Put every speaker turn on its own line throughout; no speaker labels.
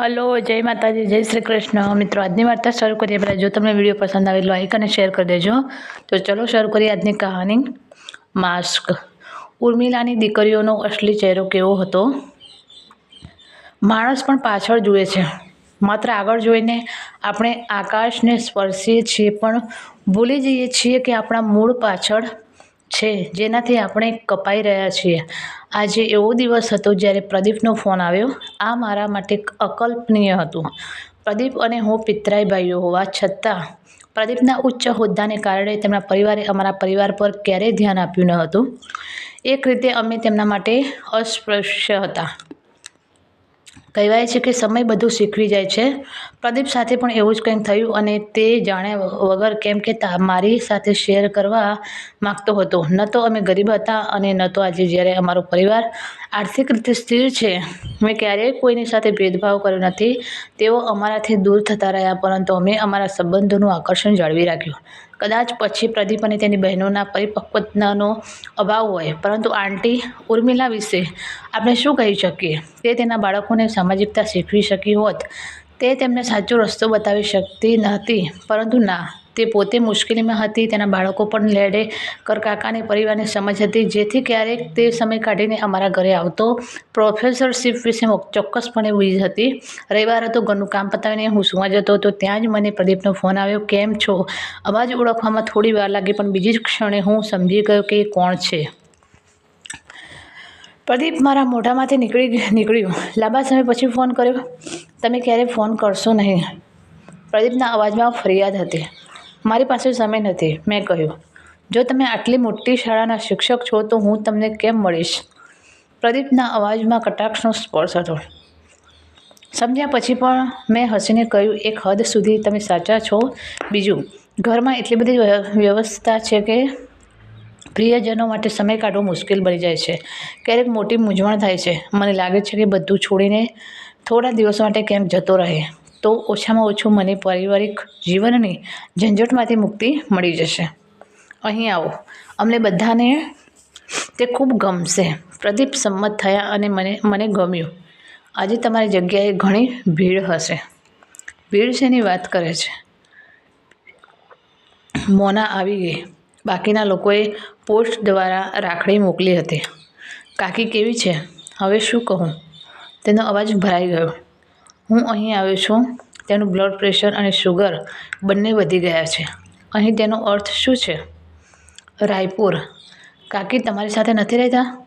Hello, જય માતાજી, જય શ્રી કૃષ્ણ. મિત્રો, આજની વાર્તા શરૂ કરીએ. પહેલાં જો તમને વીડિયો પસંદ આવે લાઈક અને શેર કરી દેજો. તો ચલો શરૂ કરીએ આજની કહાની. માસ્ક. ઉર્મિલાની દીકરીઓનો અસલી ચહેરો કેવો હતો? માણસ પણ પાછળ જુએ છે. માત્ર આગળ જોઈને આપણે આકાશને સ્પર્શીએ છીએ, પણ ભૂલી જઈએ છીએ કે આપણા મૂળ પાછળ છે, જેનાથી આપણે કપાઈ રહ્યા છીએ. આજે એવો દિવસ હતો જ્યારે પ્રદીપનો ફોન આવ્યો. આ મારા માટે અકલ્પનીય હતું. પ્રદીપ અને હું પિતરાઈ ભાઈઓ હોવા છતાં પ્રદીપના ઉચ્ચ હોદ્દાને કારણે તેમના પરિવારે અમારા પરિવાર પર ક્યારેય ધ્યાન આપ્યું ન હતું. એક રીતે અમે તેમના માટે અસ્પૃશ્ય હતા. કહેવાય છે કે સમય બધું શીખવી જાય છે. પ્રદીપ સાથે પણ એવું જ કંઈક થયું અને તે જાણ્યા વગર કેમ કે મારી સાથે શેર કરવા માગતો હતો. ન તો અમે ગરીબ હતા અને ન તો આજે જ્યારે અમારો પરિવાર આર્થિક રીતે સ્થિર છે. મેં ક્યારેય કોઈની સાથે ભેદભાવ કર્યો નથી. તેઓ અમારાથી દૂર થતા રહ્યા, પરંતુ અમે અમારા સંબંધોનું આકર્ષણ જાળવી રાખ્યું. કદાચ પછી પ્રદીપ અને તેની બહેનોના પરિપક્વતાનો અભાવ હોય. પરંતુ આંટી ઉર્મિલા વિશે આપણે શું કહી શકીએ? તે તેના બાળકોને સામાજિકતા શીખવી શકી હોત. તે તેમને સાચો રસ્તો બતાવી શકતી ન હતી પરંતુ ના તે પોતે મુશ્કેલીમાં હતી, તેના બાળકો પણ લેડે કર કાકાને પરિવારની સમજ હતી. જેથી ક્યારેક તે સમય કાઢીને અમારા ઘરે આવતો પ્રોફેસરશિપ વિશે ચોક્કસપણે બીજ હતી. રવિવાર હતો ઘરનું કામ પતાવીને હું સુવા જતો હતો, ત્યાં જ મને પ્રદીપનો ફોન આવ્યો, કેમ છો? અવાજ ઓળખવામાં થોડી વાર લાગી, પણ બીજી જ ક્ષણે હું સમજી ગયો કે કોણ છે. પ્રદીપ મારા મોઢામાંથી નીકળી નીકળ્યું. લાંબા સમય પછી ફોન કર્યો, તમે ક્યારેય ફોન કરશો નહીં? પ્રદીપના અવાજમાં ફરિયાદ હતી. મારી પાસે સમય નથી. મેં કહ્યું, જો તમે આટલી મોટી શાળાના શિક્ષક છો, તો હું તમને કેમ મળીશ? પ્રદીપના અવાજમાં કટાક્ષનો સ્પર્શ હતો. સમજ્યા પછી પણ મેં હસીને કહ્યું, એક હદ સુધી તમે સાચા છો. બીજું, ઘરમાં એટલી બધી વ્યવસ્થા છે કે પ્રિયજનો માટે સમય કાઢવો મુશ્કેલ બની જાય છે. ક્યારેક મોટી મૂંઝવણ થાય છે. મને લાગે છે કે બધું છોડીને થોડા દિવસો માટે કેમ જતો રહે? તો ઓછામાં ઓછું મને પારિવારિક જીવનની ઝંઝટમાંથી મુક્તિ મળી જશે. અહીં આવો. અમને બધાને તે ખૂબ ગમશે. પ્રદીપ સંમત થયા અને મને મને ગમ્યું. આજે તમારી જગ્યાએ ઘણી ભીડ હશે. ભીડ શેની વાત કરે છે? મોના આવી ગઈ. બાકીના લોકોએ પોસ્ટ દ્વારા રાખડી મોકલી હતી. કાકી કેવી છે? હવે શું કહું? તેનો અવાજ ભરાઈ ગયો. હું અહીં આવ્યો છું. તેનું બ્લડ પ્રેશર અને શુગર બંને વધી ગયા છે. અહીં તેનો અર્થ શું છે? રાયપુર. કાકી, તમારી સાથે નથી રહેતા?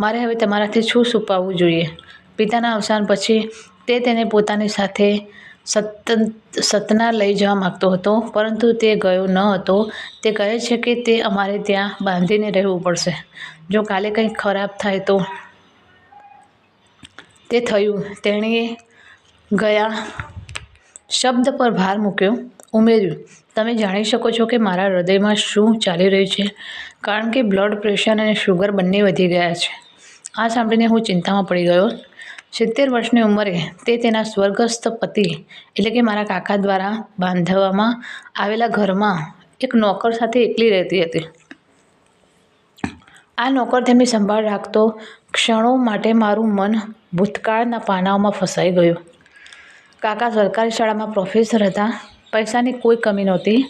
મારે હવે તમારાથી શું છુપાવવું જોઈએ? પિતાના અવસાન પછી તે તેને પોતાની સાથે સત સતના લઈ જવા માગતો હતો, પરંતુ તે ગયો ન હતો. તે કહે છે કે તે અમારે ત્યાં બાંધીને રહેવું પડશે. જો કાલે કંઈક ખરાબ થાય તો? તે થયું. તેણીએ ગયા. શબ્દ પર ભાર મૂક્યો. ઉમેર્યું, તમે જાણી શકો છો કે મારા હૃદયમાં શું ચાલી રહ્યું છે, કારણ કે બ્લડ પ્રેશર અને શુગર બંને વધી ગયા છે. આ સાંભળીને હું ચિંતામાં પડી ગયો. સિત્તેર વર્ષની ઉંમરે તે તેના સ્વર્ગસ્થ પતિ, એટલે કે મારા કાકા દ્વારા બાંધવામાં આવેલા ઘરમાં એક નોકર સાથે એકલી રહેતી હતી. આ નોકર તેમની સંભાળ રાખતો ક્ષણો માટે મારું મન ભૂતકાળના પાનાઓમાં ફસાઈ ગયું. કાકા સરકારી શાળામાં પ્રોફેસર હતા. પૈસાની કોઈ કમી નહોતી.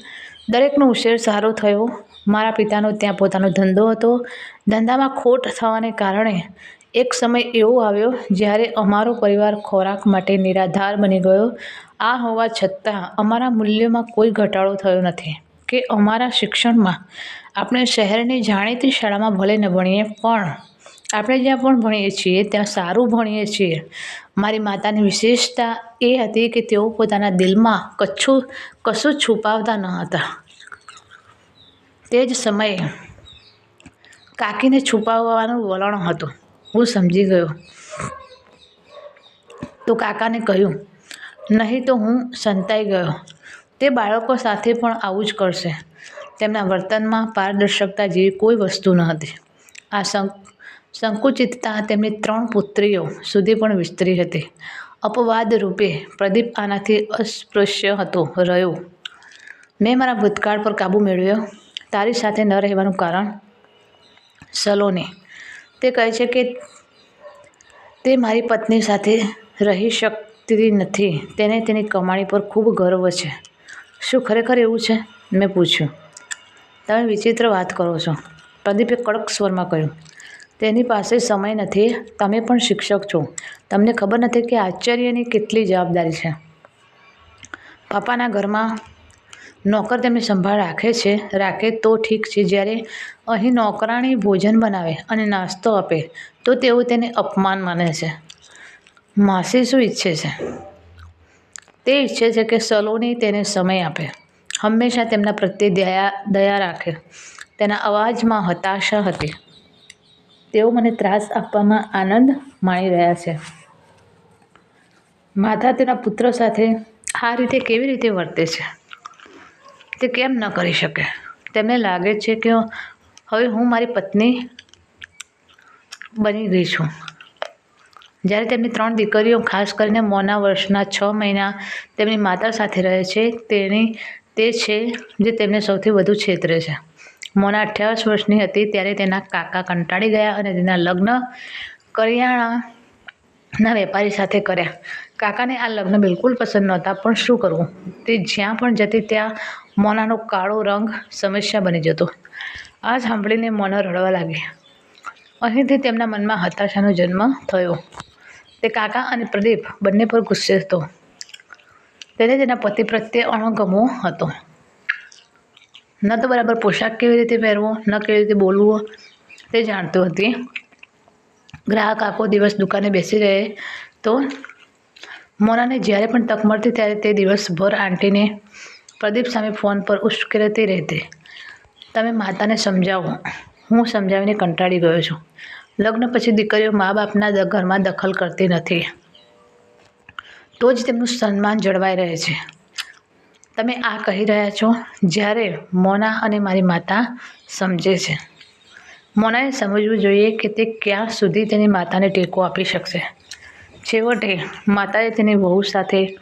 દરેકનો ઉછેર સારો થયો. મારા પિતાનો ત્યાં પોતાનો ધંધો હતો. ધંધામાં ખોટ થવાને કારણે એક સમય એવો આવ્યો જ્યારે અમારો પરિવાર ખોરાક માટે નિરાધાર બની ગયો. આ હોવા છતાં અમારા મૂલ્યોમાં કોઈ ઘટાડો થયો નથી કે અમારા શિક્ષણમાં. આપણે શહેરની જાણીતી શાળામાં ભલે ન ભણીએ પણ આપણે જ્યાં પણ ભણીએ છીએ, ત્યાં સારું ભણીએ છીએ. મારી માતાની વિશેષતા એ હતી કે તેઓ પોતાના દિલમાં કચ્છું કશું છુપાવતા ન હતા. તે જ સમયે કાકીને છુપાવવાનું વલણ હતું. હું સમજી ગયો. તો કાકાને કહ્યું, નહીં તો હું સંતાઈ ગયો. તે બાળકો સાથે પણ આવું જ કરશે. તેમના વર્તનમાં પારદર્શકતા જેવી કોઈ વસ્તુ ન હતી. આ સંકુચિતતા તેમની ત્રણ પુત્રીઓ સુધી પણ વિસ્તરી હતી. અપવાદ રૂપે પ્રદીપ આનાથી અસ્પૃશ્ય હતો, રહ્યો. મેં મારા ભૂતકાળ પર કાબૂ મેળવ્યો. તારી સાથે ન રહેવાનું કારણ સલોને. તે કહે છે કે તે મારી પત્ની સાથે રહી શકતી નથી. તેને તેની કમાણી પર ખૂબ ગર્વ છે. શું ખરેખર એવું છે? મેં પૂછ્યું. તમે વિચિત્ર વાત કરો છો, પ્રદીપે કડક સ્વરમાં કહ્યું. તેની પાસે સમય નથી. તમે પણ શિક્ષક છો. તમને ખબર નથી કે આચાર્યની કેટલી જવાબદારી છે. પાપાના ઘરમાં નોકર તેમની સંભાળ રાખે છે, રાખે તો ઠીક છે. જ્યારે અહીં નોકરાણી ભોજન બનાવે અને નાસ્તો આપે, તો તેઓ તેને અપમાન માને છે. માસી શું ઈચ્છે છે? તે ઈચ્છે છે કે સલોની તેને સમય આપે. હંમેશા તેમના પ્રત્યે દયા દયા રાખે. તેના અવાજમાં હતાશા હતી. તેઓ મને ત્રાસ આપવામાં આનંદ માણી રહ્યા છે. માતા તેના પુત્ર સાથે આ રીતે કેવી રીતે વર્તે છે? તે કેમ ન કરી શકે? તેમને લાગે છે કે હવે હું મારી પત્ની બની ગઈ છું. જ્યારે તેમની ત્રણ દીકરીઓ, ખાસ કરીને મોના વર્ષના છ મહિના તેમની માતા સાથે રહે છે, તેની તે છે જે તેમને સૌથી વધુ છેતરે છે. મોના અઠ્યાવીસ વર્ષની હતી ત્યારે તેના કાકા કંટાળી ગયા અને તેના લગ્ન કરિયાણાના વેપારી સાથે કર્યા. કાકાને આ લગ્ન બિલકુલ પસંદ નહોતા, પણ શું કરવું? તે જ્યાં પણ જતી ત્યાં મોનાનો કાળો રંગ સમસ્યા બની જતો. આ સાંભળીને મોના રડવા લાગી. અહીંથી તેમના મનમાં હતાશાનો જન્મ થયો. તે કાકા અને પ્રદીપ બંને પર ગુસ્સે હતો. તેને તેના પતિ પ્રત્યે અણગમો હતો. ન તો બરાબર પોશાક કેવી રીતે પહેરવો, ન કેવી રીતે બોલવું, તે જાણતી હતી. ગ્રાહક આખો દિવસ દુકાને બેસી રહે તો મોનાને જ્યારે પણ તક મળતી ત્યારે તે દિવસભર આંટીને પ્રદીપ સામે ફોન પર ઉશ્કેરતી રહેતી. તમે માતાને સમજાવો. હું સમજાવીને કંટાળી ગયો છું. લગ્ન પછી દીકરીઓ મા બાપના ઘરમાં દખલ કરતી નથી. તો જ તેમનું સન્માન જળવાઈ રહે છે. તમે આ કહી રહ્યા છો જ્યારે મોના અને મારી માતા સમજે છે. મોનાએ સમજવું જોઈએ કે તે ક્યાં સુધી તેની માતાને ટેકો આપી શકશે. છેવટે માતાએ તેની વહુ સાથે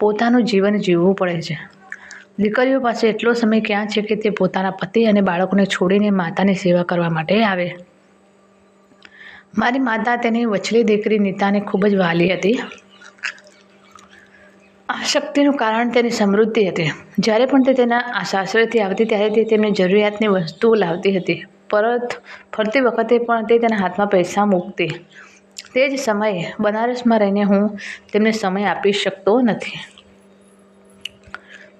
પોતાનું જીવન જીવવું પડે છે. દીકરીઓ પાસે એટલો સમય ક્યાં છે કે તે પોતાના પતિ અને બાળકોને છોડીને માતાની સેવા કરવા માટે આવે? મારી માતા તેની વછલી દીકરી નીતાને ખૂબ જ વાલી હતી. આ શક્તિનું કારણ તેની સમૃદ્ધિ હતી. જ્યારે પણ તે તેના આ સાસરેથી આવતી, ત્યારે તે તેમની જરૂરિયાતની વસ્તુઓ લાવતી હતી. પરત ફરતી વખતે પણ તે તેના હાથમાં પૈસા મૂકતી. તે જ સમયે બનારસમાં રહીને હું તેમને સમય આપી શકતો નથી.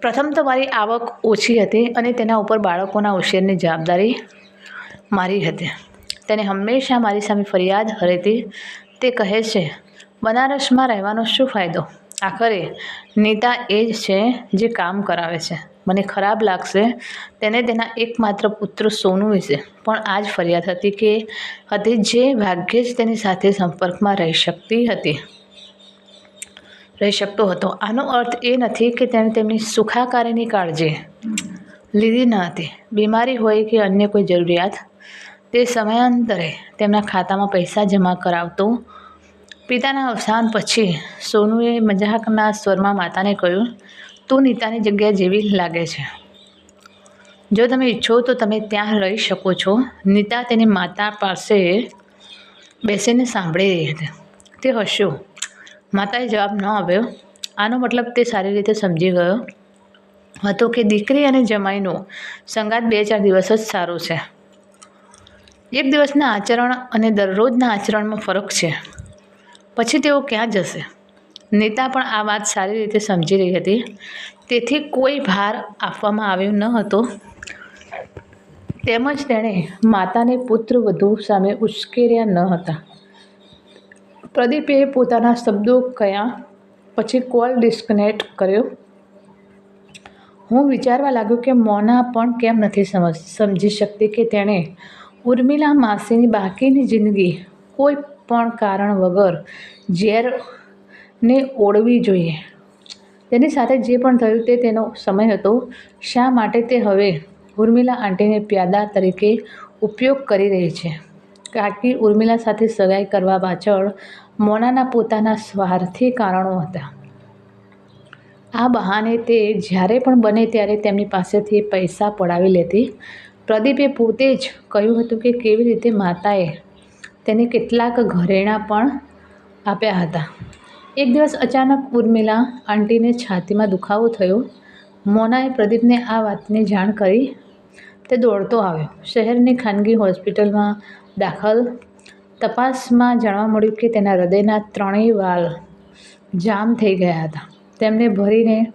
પ્રથમ તો મારી આવક ઓછી હતી અને તેના ઉપર બાળકોના ઉછેરની જવાબદારી મારી હતી. તેને હંમેશા મારી સામે ફરિયાદ હરેતી તે કહે છે, બનારસમાં રહેવાનો શું ફાયદો? આખરે નેતા એ જ છે જે કામ કરાવે છે. મને ખરાબ લાગશે તેને તેના એકમાત્ર પુત્ર સોનુ વિશે. પણ આ જ ફરિયાદ હતી કે હતી જે ભાગ્યે જ તેની સાથે સંપર્કમાં રહી શકતી હતી. રહી શકતો હતો. આનો અર્થ એ નથી કે તેણે તેમની સુખાકારીની કાળજી લીધી ન હતી. બીમારી હોય કે અન્ય કોઈ જરૂરિયાત, તે સમયાંતરે તેમના ખાતામાં પૈસા જમા કરાવતો પિતાના અવસાન પછી સોનુએ મજાકના સ્વરમાં માતાને કહ્યું, તું નીતાની જગ્યા જેવી લાગે છે. જો તમે ઈચ્છો તો તમે ત્યાં રહી શકો છો નીતા તેની માતા પાસે બેસીને સાંભળી રહી હતી. તે હસ્યો. માતાએ જવાબ ન આવ્યો આનો મતલબ તે સારી રીતે સમજી ગયો હતો કે દીકરી અને જમાઈનો સંગાત બે ચાર દિવસ જ સારો છે. એક દિવસના આચરણ અને દરરોજના આચરણમાં ફરક છે. પછી તેઓ ક્યાં જશે? નેતા પણ આ વાત સારી રીતે સમજી રહી હતી. તેથી કોઈ ભાર આપવામાં આવ્યો ન હતો. તેમજ તેણે માતાને પુત્ર વધુ સામે ઉશ્કેર્યા ન હતા. પ્રદીપે પોતાના શબ્દો કયા પછી કોલ ડિસ્કનેક્ટ કર્યો. હું વિચારવા લાગ્યો કે મોના પણ કેમ નથી સમજ, સમજી શકતી કે તેણે ઉર્મિલા માસીની બાકીની જિંદગી કોઈ પણ કારણ વગર ઝેરને ઓળવી જોઈએ. તેની સાથે જે પણ થયું તે તેનો સમય હતો. શા માટે તે હવે ઉર્મિલા આંટીને પ્યાદા તરીકે ઉપયોગ કરી રહી છે? કાકી ઉર્મિલા સાથે સગાઈ કરવા પાછળ મોનાના પોતાના સ્વાર્થી કારણો હતા. આ બહાને તે જ્યારે પણ બને ત્યારે તેમની પાસેથી પૈસા પડાવી લેતી. પ્રદીપે પોતે જ કહ્યું હતું કે કેવી રીતે માતાએ તેને કેટલાક ઘરેણાં પણ આપ્યા હતા. એક દિવસ અચાનક ઉર્મિલા આંટીને છાતીમાં દુખાવો થયો. મોનાએ પ્રદીપને આ વાતની જાણ કરી. તે દોડતો આવ્યો. શહેરની ખાનગી હોસ્પિટલમાં દાખલ તપાસમાં જાણવા મળ્યું કે તેના હૃદયના ત્રણેય વાલ જામ થઈ ગયા હતા. તેમને ભરીને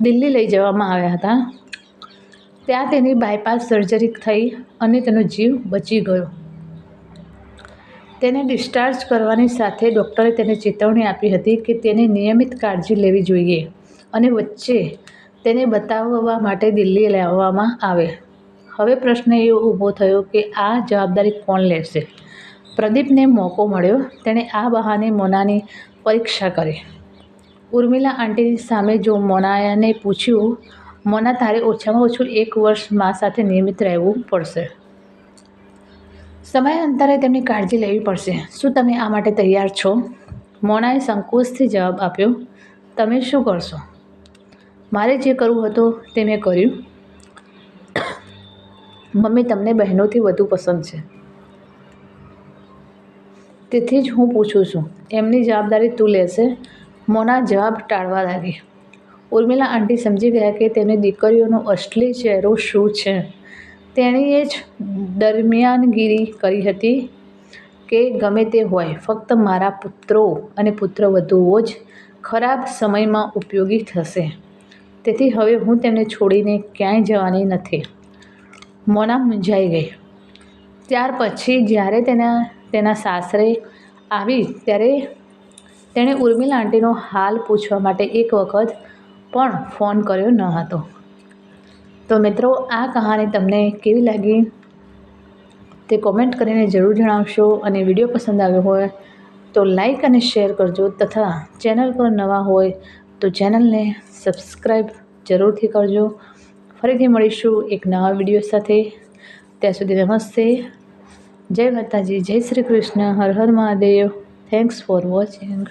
દિલ્હી લઈ જવામાં આવ્યા હતા. ત્યાં તેની બાયપાસ સર્જરી થઈ અને તેનો જીવ બચી ગયો. તેને ડિસ્ચાર્જ કરવાની સાથે ડૉક્ટરે તેને ચેતવણી આપી હતી કે તેને નિયમિત કાળજી લેવી જોઈએ અને વચ્ચે તેને બતાવવા માટે દિલ્હી લાવવામાં આવે. હવે પ્રશ્ન એ ઊભો થયો કે આ જવાબદારી કોણ લેશે? પ્રદીપને મોકો મળ્યો. તેણે આ બહાને મોનાની પરીક્ષા કરી. ઉર્મિલા આંટીની સામે જો મોનાયાને પૂછ્યું, મોના, તારે ઓછામાં ઓછું એક વર્ષ મા સાથે નિયમિત રહેવું પડશે. સમયાંતરે તેમની કાળજી લેવી પડશે. શું તમે આ માટે તૈયાર છો? મોનાએ સંકોચથી જવાબ આપ્યો, તમે શું કરશો? મારે જે કરવું હતું તે મેં કર્યું. મમ્મી તમને બહેનોથી વધુ પસંદ છે. તેથી જ હું પૂછું છું, એમની જવાબદારી તું લેશે? મોના જવાબ ટાળવા લાગી. ઉર્મિલા આંટી સમજી ગયા કે તેમની દીકરીઓનો અસલી ચહેરો શું છે? તેણીએ જ દરમિયાનગીરી કરી હતી કે ગમે તે હોય, ફક્ત મારા પુત્રો અને પુત્રવધુઓ જ ખરાબ સમયમાં ઉપયોગી થશે. તેથી હવે હું તેમને છોડીને ક્યાંય જવાની નથી. મોના મૂંઝાઈ ગઈ. ત્યાર પછી જ્યારે તેના તેના સાસરે આવી ત્યારે તેણે ઉર્મિલા આંટીનો હાલ પૂછવા માટે એક વખત પણ ફોન કર્યો ન હતો. તો મિત્રો, આ કહાની તમને કેવી લાગી? તે કોમેન્ટ કરીને જરૂર જણાવશો અને વીડિયો પસંદ આવ્યો હોય તો લાઈક અને શેર કરજો તથા ચેનલ પર નવા હોય તો ચેનલને સબસ્ક્રાઈબ જરૂરથી કરજો. ફરીથી મળીશું એક નવા વીડિયો સાથે. ત્યાં સુધી નમસ્તે. જય માતાજી, જય શ્રી કૃષ્ણ. હર હર મહાદેવ. Thanks for watching